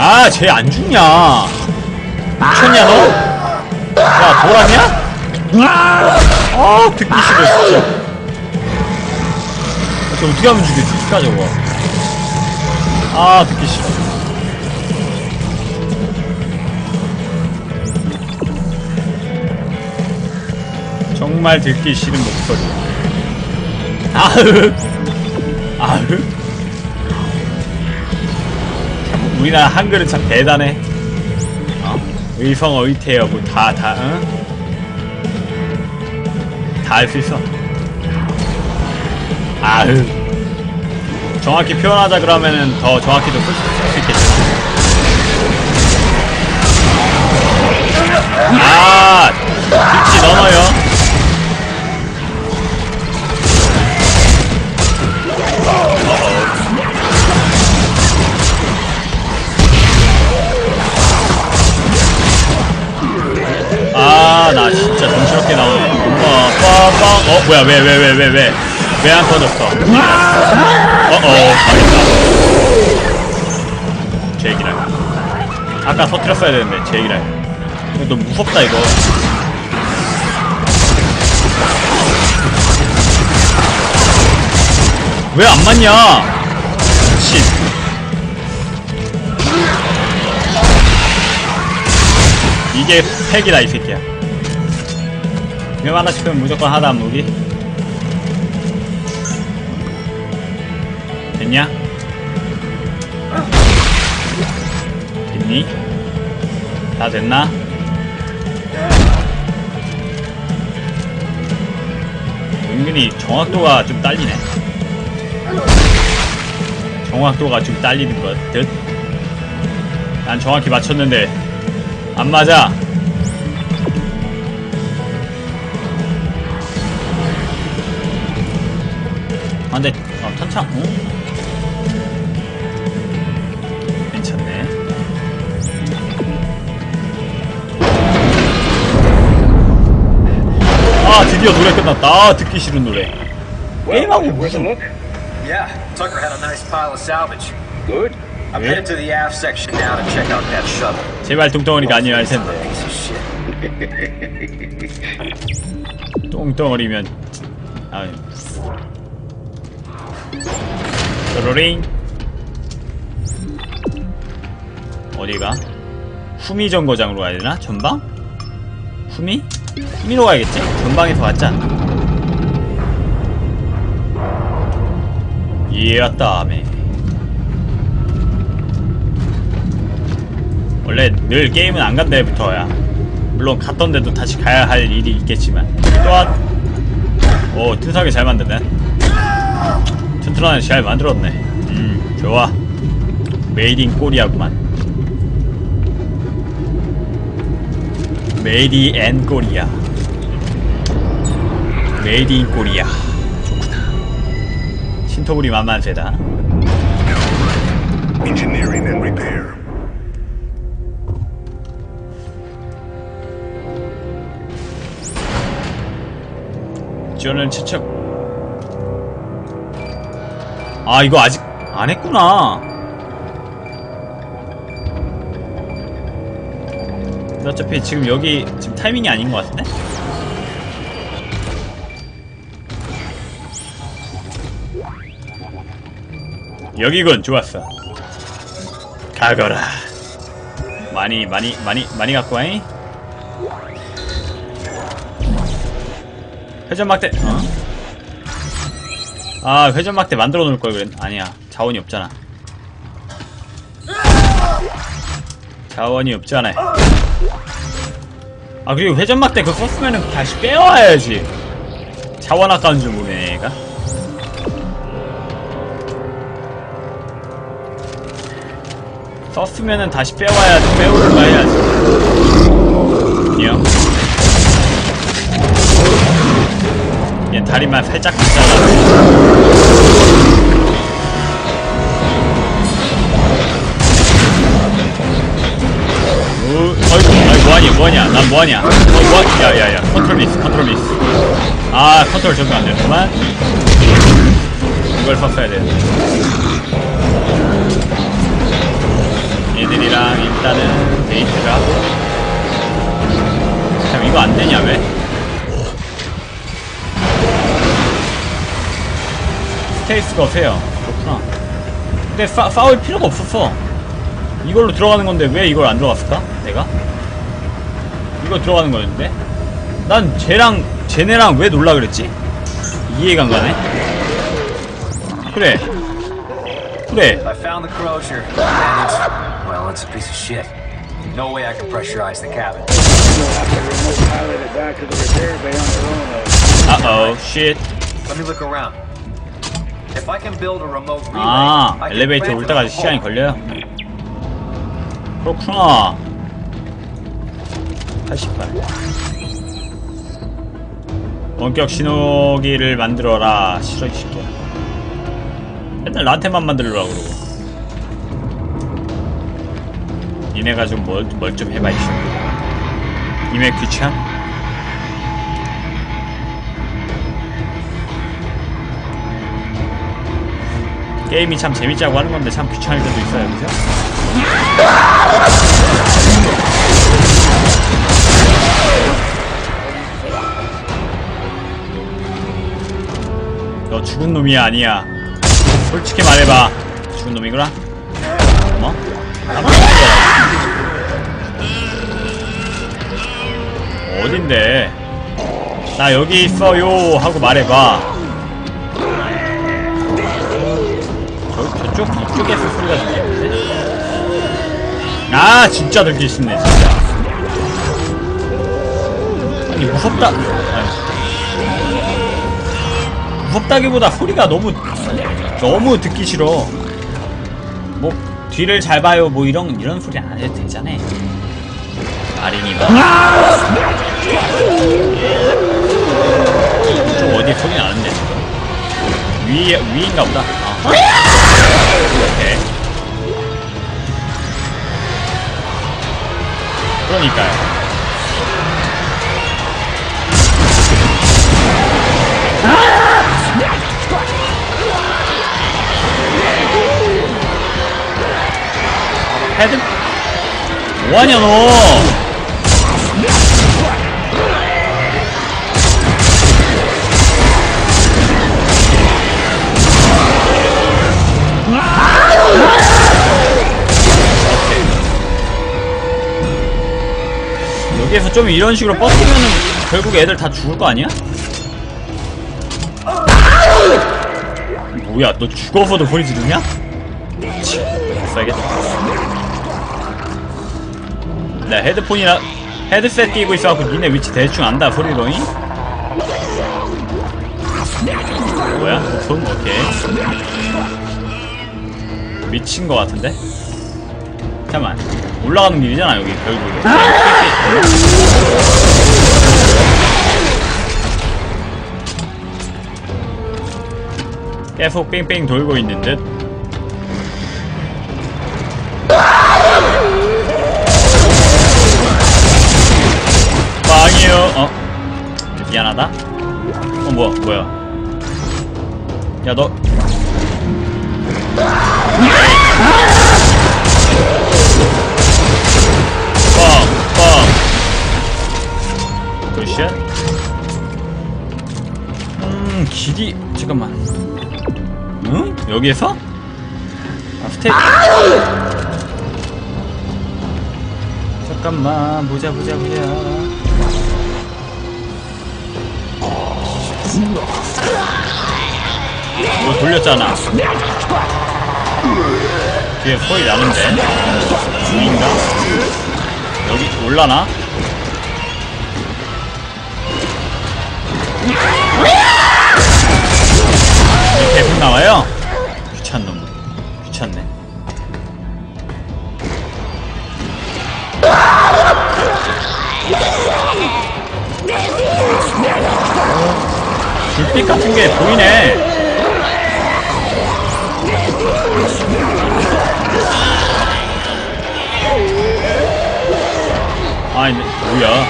아, 쟤 안 죽냐? 미쳤냐, 너? 야, 돌았냐? 아, 듣기 싫어, 진짜. 저 어떻게 하면 죽여, 죽까, 저거. 아, 듣기 싫어. 정말 듣기 싫은 목소리. 아흐. 아흐. 우리나라 한글은 참 대단해. 어? 의성어의태어 뭐다 다 응? 다할 수 있어. 아흐. 정확히 표현하자 그러면은 더 정확히도 쓸수 있겠지. 아, 빛이 넘어요. 아, 나 진짜 정신없게 나오네. 엄마, 빠빠. 어, 뭐야, 왜, 왜, 왜, 왜, 왜. 왜 안 터졌어? 어, 어, 망했다. 제기랄. 아까 터뜨렸어야 되는데, 제기랄. 이거 너무 무섭다, 이거. 왜 안 맞냐? 미친. 이게 팩이다 이 새끼야 위험하다 싶으면 무조건 하다 무기 됐냐? 됐니? 다 됐나? 은근히 정확도가 좀 딸리네 정확도가 좀 딸리는 것 듯? 난 정확히 맞췄는데 안 맞아. 근데, 어, 탄창, 어? 괜찮네. 아, 드디어 노래 끝났다. 아, 듣기 싫은 노래. 게임하고 무슨. Yeah, Tucker had a nice pile of salvage. Good. I'm headed to the aft section now to check out that shuttle. 제발 뚱덩어리가 아니어야 할 텐데. 똥덩어리면 아 로링 어디가? 후미 정거장으로 가야 되나? 전방? 후미? 후미로 가야겠지? 전방에서 왔자 예 다음에 원래 늘 게임은 안 간 데부터야 물론 갔던 데도 다시 가야 할 일이 있겠지만 또한 오 튼튼하게 잘 만드네 튼튼하게 잘 만들었네. 음. 좋아. 메이드 인 코리아구만. 메이드 앤 코리아 메이드 인 코리아 좋구나. 신토부리 만만세다. Engineering and repair. 지원을 채척 아 이거 아직 안 했구나 어차피 지금 여기 지금 타이밍이 아닌 것 같은데? 여기군 좋았어 가거라 많이 많이 많이 많이 갖고 와잉 회전막대 어? 아 회전막대 만들어 놓을 걸 그랬 아니야. 자원이 없잖아. 자원이 없잖아. 아 그리고 회전막대 그거 썼으면은 다시 빼와야지. 자원 아까운 줄 모르네 얘가. 썼으면은 다시 빼와야지 빼오를 해야지. 아니 요얘 다리만 살짝 붙잖아. 오, 어이구, 아이 뭐하냐, 뭐하냐, 난 뭐하냐. 어, 뭐, 야, 야, 야, 컨트롤 미스, 컨트롤 미스. 아, 컨트롤 적용 안 되구만. 이걸 썼어야 되는데. 얘들이랑 게이트를 하고 참 이거 안 되냐 왜? 스테이스가 세요 그렇구나 근데 파, 파울 필요가 없었어 이걸로 들어가는 건데 왜 이걸 안 들어갔을까? 내가? 이거 들어가는 거였는데? 난 쟤랑 쟤네랑 왜 놀라 그랬지? 이해가 안 가네 그래 그래 I found the crozier. And it's, well, it's a piece of shit. No way I can pressurize the cabin. You'll have to remote pilot it back to the repair bay on your own. though. 아어 쉣 Let me look around. 아 엘리베이터 올 때까지 시간이 걸려요? 그렇구나. 88 원격 신호기를 만들어라. 싫어 이 새끼야 맨날 나한테만 만들으라 그러고. 니네가 좀 뭘 좀 해봐 이씨 니네 귀찮? 게임이 참 재밌자고 하는 건데 참 귀찮을 때도 있어요 그죠? 너 죽은 놈이 아니야 솔직히 말해봐 죽은 놈이구나? 뭐? 어딘데? 나 여기 있어요 하고 말해봐 저, 저쪽 이쪽에서 소리가 들리는데? 아 진짜 들기 싫네 진짜. 아니 무섭다. 아니, 무섭다기보다 소리가 너무 너무 듣기 싫어. 뭐 뒤를 잘 봐요 뭐 이런 이런 소리 안 해도 되잖아. 아린이가. 좀 어디 소리 나는데? 지금 위 위인가 보다. 아. 그러니까요. 헤드. 뭐하냐 너 여기에서 좀 이런 식으로 뻗으면은 결국 애들 다 죽을 거 아니야? 뭐야 너 죽어서도 소리 지르냐? 치, 써야겠다 나 헤드폰이라 헤드셋 끼고 있어갖고 니네 위치 대충 안다 소리로잉? 뭐야? 손? 오케이 미친 거 같은데? 잠깐만. 올라가는 길이잖아 여기 결국에 계속 뺑뺑 돌고 있는 듯. 빵이요. 어? 미안하다. 어 뭐야 뭐야. 야너 여기에서? 아, 스테이. 잠깐만, 보자, 보자, 보자. 이거 돌렸잖아. 뒤에 소리 나는데. 중인가? 여기 올라나? 불빛 같은 게 보이네. 아니 뭐야?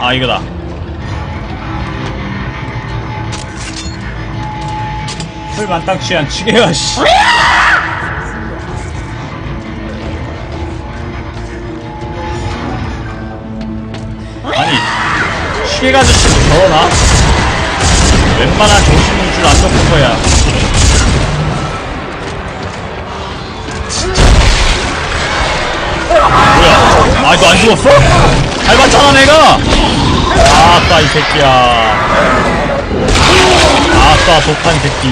아 이거다. 풀만땅 취한 치게야 씨 시계가 아저씨도 저러나? 웬만한 정신줄 안 잡는 거야. 뭐야? 너안 죽었어? 잘 봤잖아 내가? 아따 이 새끼야. 아따 독한 새끼.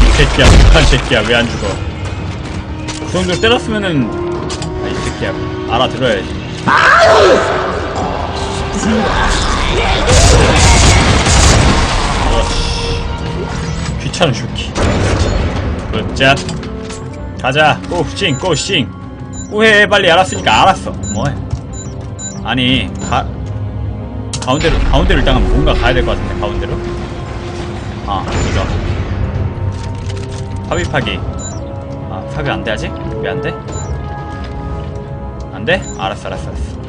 이 새끼야 독한 새끼야. 왜 안 죽어? 그 정도 때렸으면은 새끼야. 알아들어야지. 그렇지 귀찮은 죽기 굿잡 가자. 고싱 고싱 후회 빨리 알았으니까 알았어. 뭐해? 아니 가 가운데로 가운데로 일단 뭔가 가야 될 것 같은데 가운데로? 아 이거. 합입하기. 아 합의 안돼 아직? 왜 안 돼 안 돼? 알았어 알았어 알았어.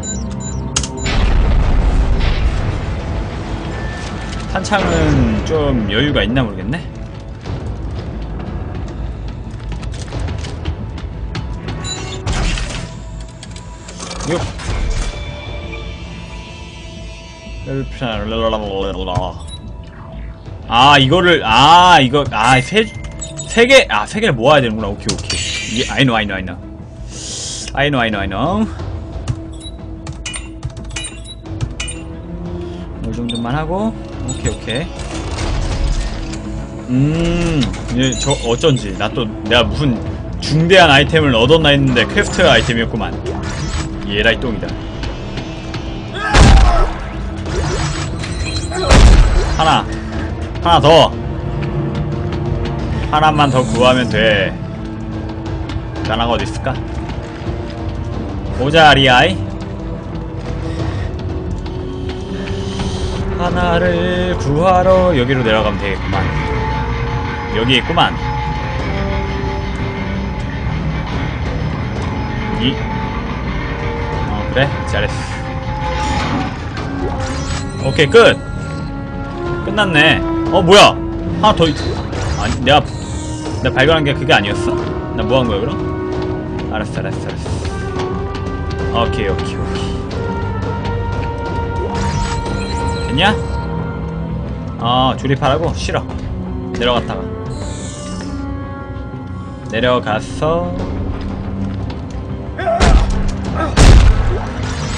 탄창은 좀 여유가 있나 모르겠네. 육아 이거를 아 이거 아세세 개 아 세 개를 모아야 되는구나. 오케이 오케이. 예 I know I know I know I know I know. 이 정도만 하고. 오케이 오케이. 음저 어쩐지. 나 또 내가 무슨 중대한 아이템을 얻었나 했는데 퀘스트 아이템이었구만. 예라이 똥이다. 하나. 하나 더. 하나만 더 구하면 돼. 나나가 어디 있을까 보자 리아이. 하나를 구하러 여기로 내려가면 되겠구만. 여기 있구만. 이. 어, 그래? 잘했어. 오케이 끝. 끝났네. 어 뭐야? 하나 더 있... 아니 내가 내가 발견한 게 그게 아니었어? 나 뭐 한 거야 그럼? 알았어 알았어 알았어 오케이 오케이 오케이. 됐냐? 어 조립하라고? 싫어. 내려갔다가. 내려가서.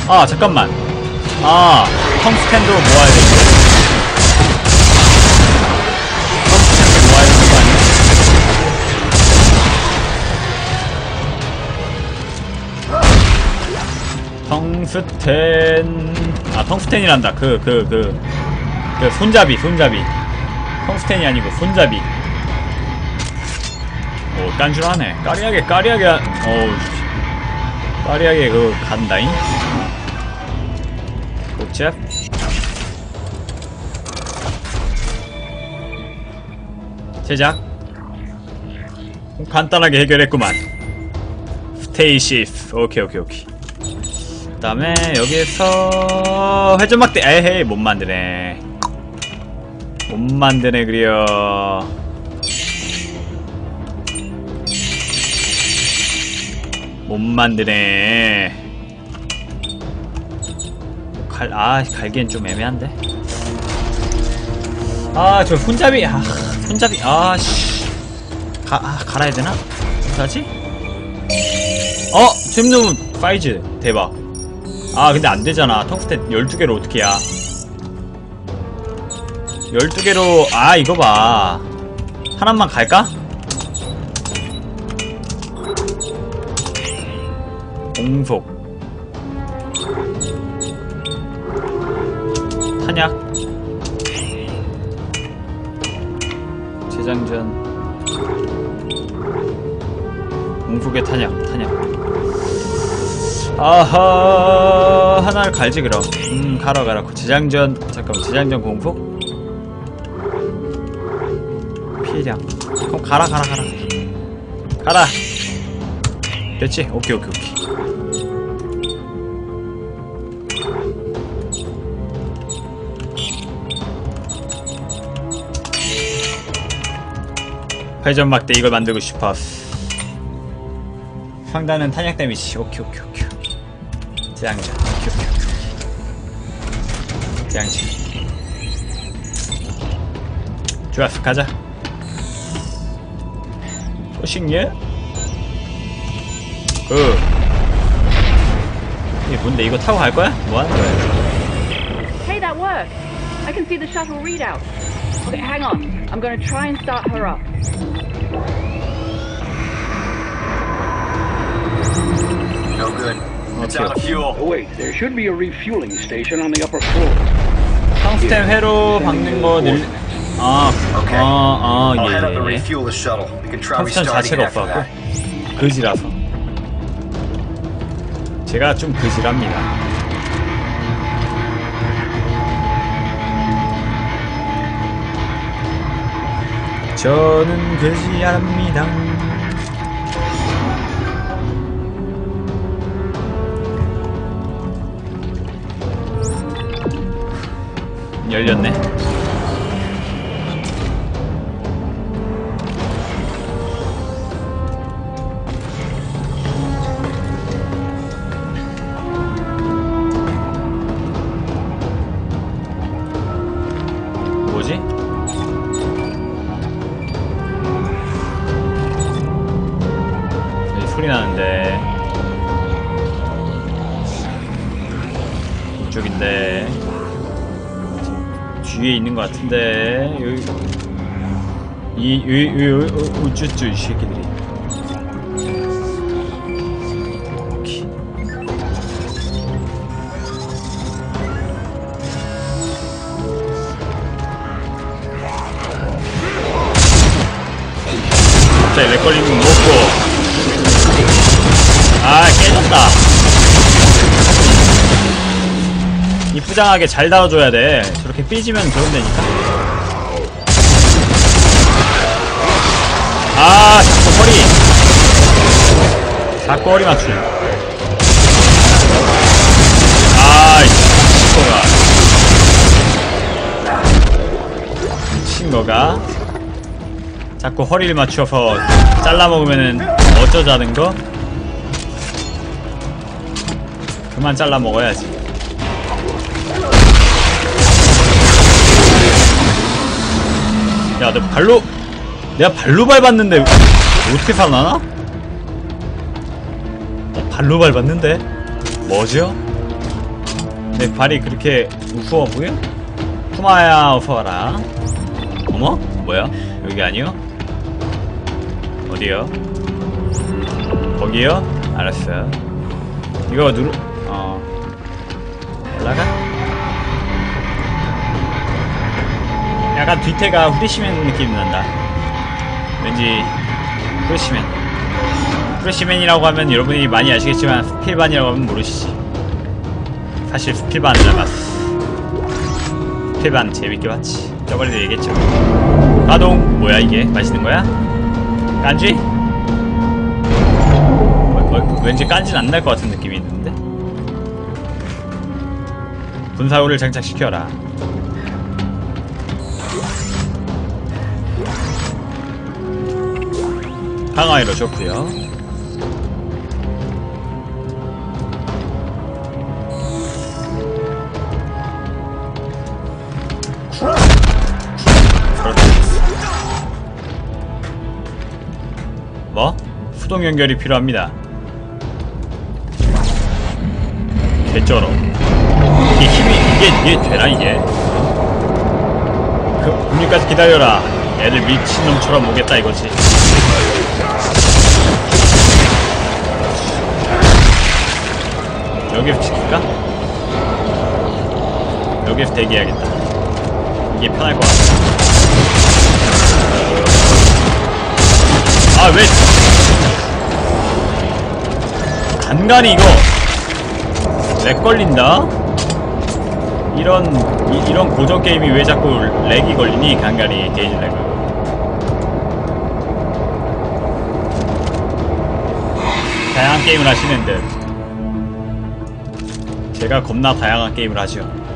아 잠깐만. 아 텅스텐도 모아야 돼 텅스 텅스텐. 아 텅스텐이란다. 그그 그 그 손잡이 손잡이. 텅스텐이 아니고 손잡이. 오 깐줄하네. 까리하게 까리하게 하- 어우 씨. 까리하게 그 간다잉? 곱잡 제작? 간단하게 해결했구만. 스테이시스. 오케이 오케이 오케이 그 다음에 여기에서 회전막대 에헤이 못 만드네 못 만드네 그려 못 만드네 갈, 아 갈기엔 좀 애매한데 아 저 손잡이 아 손잡이 아씨 가, 아, 갈아야 되나? 어떡하지? 어! 잼놈 파이즈 대박 아 근데 안되잖아. 텅스텐 12개로 어떻게 야 12개로 아 이거 봐. 하나만 갈까? 공속. 탄약. 재장전. 공속의 탄약 탄약 아하 하나를 갈지 그럼. 음 가라 가라. 그 재장전 잠깐만 재장전 공포? 피해량 그럼 가라 가라 가라. 가라. 됐지? 오케이 오케이 오케이. 회전막대 이걸 만들고 싶어. 상단은 탄약 데미지. 오케이 오케이 오케이. 오케이. 짱자. 좋았어 가자. 소식예? 그. 이게 뭔데 이거 타고 갈 거야? 뭐 하는 거야? Hey, that worked. I can see the shuttle readout. Okay, hang on. I'm gonna try and start her up. The upper floor. 탕스텐 회로 박는 거 늘. 아. 아, 아, 예, 예. refuel the shuttle. We can try 탕스텐 restarting 자체가 it after that. 없어갖고 그지라서. 제가 좀 그지랍니다. 저는 그지랍니다. 열렸네. 있는 것 같은데 여기 이 여기 여기 어, 우쭈쭈 이 새끼들이. 오케이. 갑자기 렉 걸리는 거 먹고. 아 깨졌다. 이쁘장하게 잘 다뤄줘야 돼. 저렇게 삐지면 좋은데니까 아 자꾸 허리. 자꾸 허리 맞추네. 아이 미친거가 미친거가 자꾸 허리를 맞춰서 잘라 먹으면은 어쩌자는 거? 그만 잘라 먹어야지. 야, 너 발로 내가 발로 밟았는데 어떻게 살아나나? 나 발로 밟았는데 뭐죠? 내 발이 그렇게 우스워 보여? 쿠마야 어서와라. 어머? 뭐야? 여기 아니요? 어디요? 거기요? 알았어. 이거 누르, 어. 올라가? 약간 뒤태가 후리시맨 느낌이 난다. 왠지, 후리시맨. 후리시맨이라고 하면 여러분이 많이 아시겠지만, 스필반이라고 하면 모르시지. 사실 스필반을 닮았어. 스필반 재밌게 봤지. 저번에도 얘기했죠. 가동! 뭐야 이게? 맛있는 거야? 깐지? 어, 어, 왠지 깐지는 안 날 것 같은 느낌이 있는데? 분사구를 장착시켜라. 좋고요 그렇지. 뭐? 수동 연결이 필요합니다. 개쩔어. 이게 힘이 이게 이게 되나 이게? 그 금리까지 기다려라. 애들 미친놈처럼 오겠다 이거지. 여기서 지킬까? 여기서 대기해야겠다. 이게 편할 것 같아. 아, 왜. 간간히 이거. 렉 걸린다? 이런, 이, 런 고전 게임이 왜 자꾸 렉이 걸리니? 간간히 게이지 렉을. 다양한 게임을 하시는 듯. 제가 겁나 다양한 게임을 하죠.